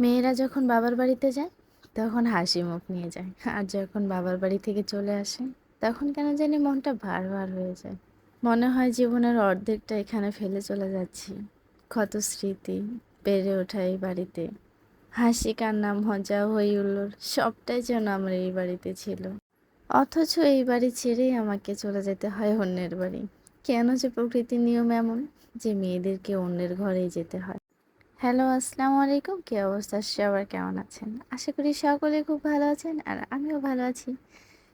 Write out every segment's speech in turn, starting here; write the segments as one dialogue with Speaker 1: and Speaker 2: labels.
Speaker 1: মেয়েরা যখন বাবার বাড়িতে যায়, তখন হাসি মুখ নিয়ে যায়। আর যখন বাবার বাড়ি থেকে চলে আসে, তখন কেন জানি মনটা ভার ভার হয়ে যায়। মনে হয় জীবনের অর্ধেকটা এখানে ফেলে চলে যাচ্ছি। ক্ষত স্মৃতি বেড়ে ওঠা এই বাড়িতে। হাসি, কান্না, মজা, হই হুল্লোড়, সবটাই যেন আমার এই বাড়িতে ছিল। অথচ এই বাড়ি ছেড়েই আমাকে চলে যেতে হয় অন্যের বাড়ি। কেন যে প্রকৃতির নিয়ম এমন যে মেয়েদেরকে অন্যের ঘরেই যেতে হয়। হ্যালো, আসসালামু আলাইকুম। কী অবস্থা? সবার কেমন আছেন? আশা করি সকলে খুব ভালো আছেন আর আমিও ভালো আছি।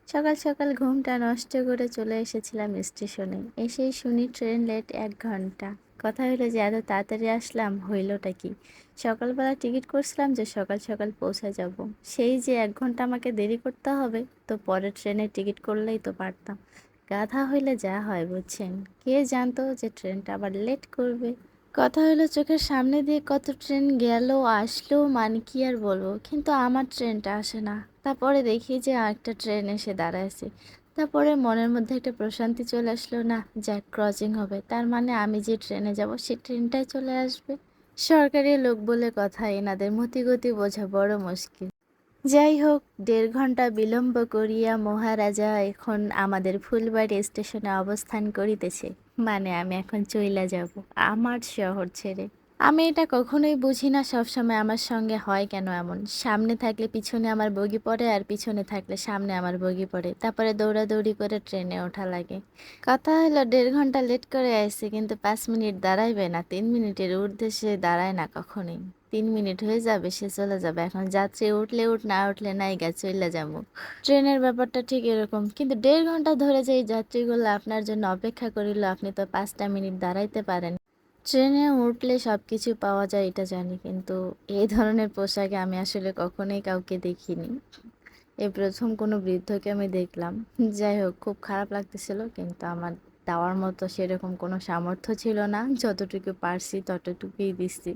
Speaker 1: সকাল সকাল ঘুমটা নষ্ট করে চলে এসেছিলাম স্টেশনে। এসেই শুনি ট্রেন লেট এক ঘণ্টা। কথা হলো যে এত তাড়াতাড়ি আসলাম, হইলটা কি? সকালবেলা টিকিট করছিলাম যে সকাল সকাল পৌঁছে যাব। সেই যে এক ঘণ্টা আমাকে দেরি করতে হবে, তো পরে ট্রেনের টিকিট করলেই তো পারতাম। গাধা হইলে যা হয়, বুঝছেন? কে জানতো যে ট্রেনটা আবার লেট করবে? কথা হলো চোখের সামনে দিয়ে কত ট্রেন গেল, আসলো মানে কি আর বলব? কিন্তু আমার ট্রেনটা আসে না। তারপরে দেখি যে একটা ট্রেন এসে দাঁড়ায়ছে তারপরে মনের মধ্যে একটা প্রশান্তি চলে আসলো, না, যাক ক্রসিং হবে। তার মানে আমি যে ট্রেনে যাব, সে ট্রেনটাই চলে আসবে। সরকারি লোক বলে কথা, এনাদের মতিগতি বোঝা বড় মুশকিল। যাই হোক, দেড় ঘণ্টা বিলম্ব করিয়া মহারাজা এখন আমাদের ফুলবাড়ি স্টেশনে অবস্থান করিতেছে। মানে আমি এখন চইলা যাব, আমার শহর ছেড়ে। আমি এটা কখনোই বুঝি না, সবসময় আমার সঙ্গে হয় কেন এমন? সামনে থাকলে পিছনে আমার বগি পড়ে আর পিছনে থাকলে সামনে আমার বগি পড়ে। তারপরে দৌড়াদৌড়ি করে ট্রেনে ওঠা লাগে। কথা হলো, দেড় ঘণ্টা লেট করে আসছে কিন্তু পাঁচ মিনিট দাঁড়াইবে না, তিন মিনিটের ঊর্ধ্বে সে দাঁড়ায় না কখনোই। তিন মিনিট হয়ে যাবে, সে চলে যাবে। এখন যাত্রী উঠলে উঠ, না উঠলে নাই গা চলে যাব। ট্রেনের ব্যাপারটা ঠিক এরকম, কিন্তু দেড় ঘণ্টা ধরে যে যাত্রীগুলো আপনার জন্য অপেক্ষা করিল, আপনি তো পাঁচটা মিনিট দাঁড়াইতে পারেন। ট্রেনে উঠলে সব কিছু পাওয়া যায়, এটা জানি, কিন্তু এই ধরনের পোশাকে আমি আসলে কখনোই কাউকে দেখিনি। এই প্রথম কোনো বৃদ্ধকে আমি দেখলাম। যাই হোক, খুব খারাপ লাগতেছিল, কিন্তু আমার দেওয়ার মতো সেরকম কোনো সামর্থ্য ছিল না। যতটুকু পারছি ততটুকুই দিচ্ছি।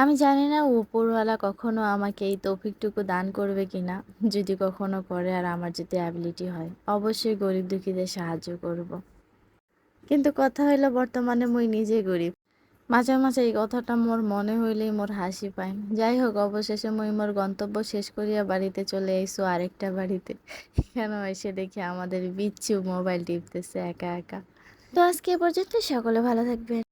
Speaker 1: আমি জানি না উপরওয়ালা কখনো আমাকে এই তৌফিকটুকু দান করবে কি না যদি কখনো করে আর আমার যদি অ্যাবিলিটি হয়। অবশ্যই গরিব দুঃখীদের সাহায্য করব। কিন্তু কথা হইল বর্তমানে মুই নিজে গরিব। মাঝে মাঝে এই কথাটা মোর মনে হইলেই মোর হাসি পায়। যাই হোক, অবশেষে মুই মোর গন্তব্য শেষ করিয়া বাড়িতে চলে এসো আরেকটা বাড়িতে। এখানেও এসে দেখি আমাদের বিচ্ছু মোবাইল টিপতেছে একা একা। তো আজকে এ পর্যন্ত সকলে ভালো থাকবেন।